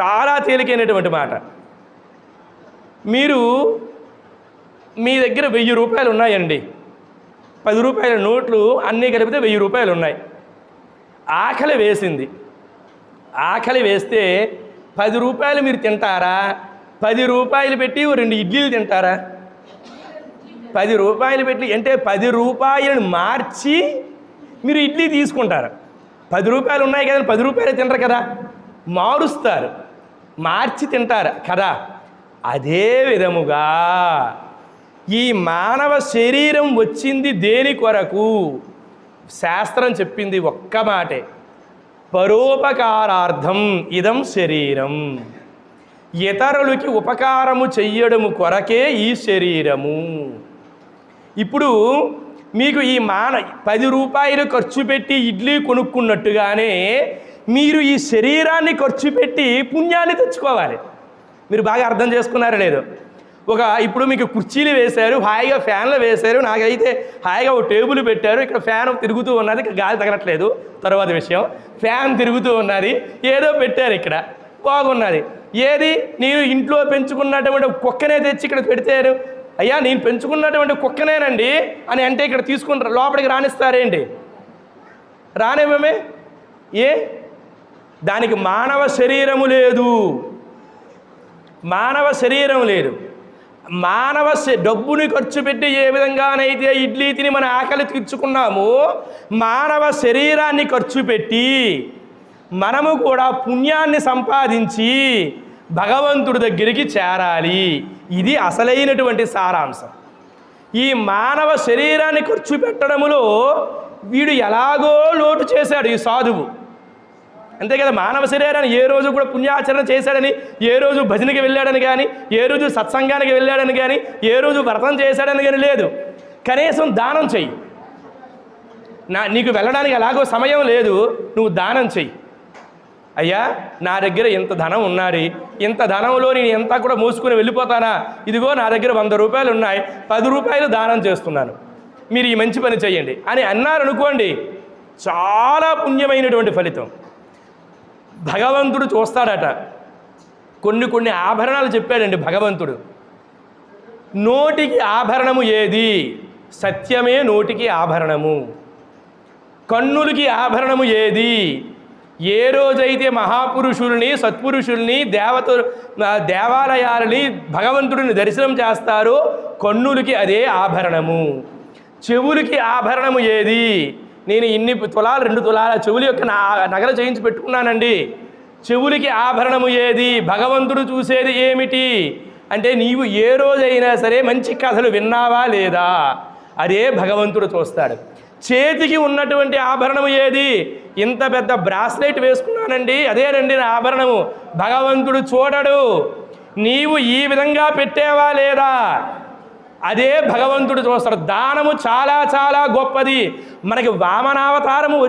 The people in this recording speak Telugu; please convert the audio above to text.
చాలా తేలికైనటువంటి మాట. మీరు మీ దగ్గర వెయ్యి రూపాయలు ఉన్నాయండి. పది రూపాయల నోట్లు అన్నీ కలిపితే వెయ్యి రూపాయలు ఉన్నాయి. ఆకలి వేసింది. ఆకలి వేస్తే పది రూపాయలు మీరు తింటారా? పది రూపాయలు పెట్టి ఓ రెండు ఇడ్లీలు తింటారా? పది రూపాయలు పెట్టి అంటే పది రూపాయలను మార్చి మీరు ఇడ్లీ తీసుకుంటారు. పది రూపాయలు ఉన్నాయి కదా పది రూపాయలు తినరు కదా. మారుస్తారు. మార్చి తింటారు. కదా? అదే విధముగా ఈ మానవ శరీరం వచ్చింది దేని కొరకు? శాస్త్రం చెప్పింది ఒక్క మాటే. పరోపకారార్థం ఇదం శరీరం. ఇతరులకి ఉపకారము చెయ్యడము కొరకే ఈ శరీరము. ఇప్పుడు మీకు ఈ మాన పది రూపాయలు ఖర్చు పెట్టి ఇడ్లీ కొనుక్కున్నట్టుగానే మీరు ఈ శరీరాన్ని ఖర్చు పెట్టి పుణ్యాన్ని తెచ్చుకోవాలి. మీరు బాగా అర్థం చేసుకున్నారో లేదు. ఒక ఇప్పుడు మీకు కుర్చీలు వేశారు హాయిగా ఫ్యాన్లు వేశారు నాకైతే హాయిగా ఒక టేబుల్ పెట్టారు ఇక్కడ ఫ్యాన్ తిరుగుతూ ఉన్నది ఇక్కడ గాలి తగలట్లేదు తర్వాత విషయం. ఫ్యాన్ తిరుగుతూ ఉన్నది ఏదో పెట్టారు ఇక్కడ బాగున్నది. ఏది? నేను ఇంట్లో పెంచుకున్నటువంటి కుక్కనే తెచ్చి ఇక్కడ పెడతారు. అయ్యా నేను పెంచుకున్నటువంటి కుక్కనేనండి అని అంటే ఇక్కడ తీసుకుంటారు లోపలికి రాణిస్తారేంటి రానివ్వమే? ఏ? దానికి మానవ శరీరము లేదు. మానవ శరీరం లేదు. మానవ శ- డబ్బుని ఖర్చు పెట్టి ఏ విధంగానైతే ఇడ్లీ తిని మన ఆకలి తీర్చుకున్నామో మానవ శరీరాన్ని ఖర్చు పెట్టి మనము కూడా పుణ్యాన్ని సంపాదించి భగవంతుడి దగ్గరికి చేరాలి. ఇది అసలైనటువంటి సారాంశం. ఈ మానవ శరీరాన్ని ఖర్చు పెట్టడములో వీడు ఎలాగో లోటు చేశాడు ఈ సాధువు. అంతే కదా మానవ శరీరాన్ని ఏ రోజు కూడా పుణ్యాచరణ చేశాడని ఏ రోజు భజనకి వెళ్ళాడని కానీ ఏ రోజు సత్సంగానికి వెళ్ళాడని కానీ ఏ రోజు వ్రతం చేశాడని కానీ లేదు. కనీసం దానం చెయ్యి. నా నీకు వెళ్ళడానికి ఎలాగో సమయం లేదు నువ్వు దానం చెయ్యి. అయ్యా నా దగ్గర ఇంత ధనం ఉన్నది ఇంత ధనంలో నేను ఎంత కూడా మోసుకుని వెళ్ళిపోతానా? ఇదిగో నా దగ్గర వంద రూపాయలు ఉన్నాయి పది రూపాయలు దానం చేస్తున్నాను. మీరు ఈ మంచి పని చేయండి అని అన్నారు అనుకోండి చాలా పుణ్యమైనటువంటి ఫలితం. భగవంతుడు చూస్తాడట. కొన్ని కొన్ని ఆభరణాలు చెప్పాడండి భగవంతుడు. నోటికి ఆభరణము ఏది? సత్యమే నోటికి ఆభరణము. కన్నులకి ఆభరణము ఏది? ఏ రోజైతే మహాపురుషుల్ని సత్పురుషుల్ని దేవత దేవాలయాలని భగవంతుడిని దర్శనం చేస్తారో కన్నులకి అదే ఆభరణము. చెవులకి ఆభరణము ఏది? నేను ఇన్ని తులాలు రెండు తులాల చెవులు యొక్క నా నగలు చేయించి పెట్టుకున్నానండి. చెవులకి ఆభరణము ఏది? భగవంతుడు చూసేది ఏమిటి? అంటే నీవు ఏ రోజైనా సరే మంచి కథలు విన్నావా లేదా? అదే భగవంతుడు చూస్తాడు. చేతికి ఉన్నటువంటి ఆభరణము ఏది? ఇంత పెద్ద బ్రాస్లెట్ వేసుకున్నానండి. అదేనండి నా ఆభరణము. భగవంతుడు చూడడు. నీవు ఈ విధంగా పెట్టేవా లేదా? అదే భగవంతుడు చూస్తాడు. దానము చాలా చాలా గొప్పది. మనకి వామనావతారము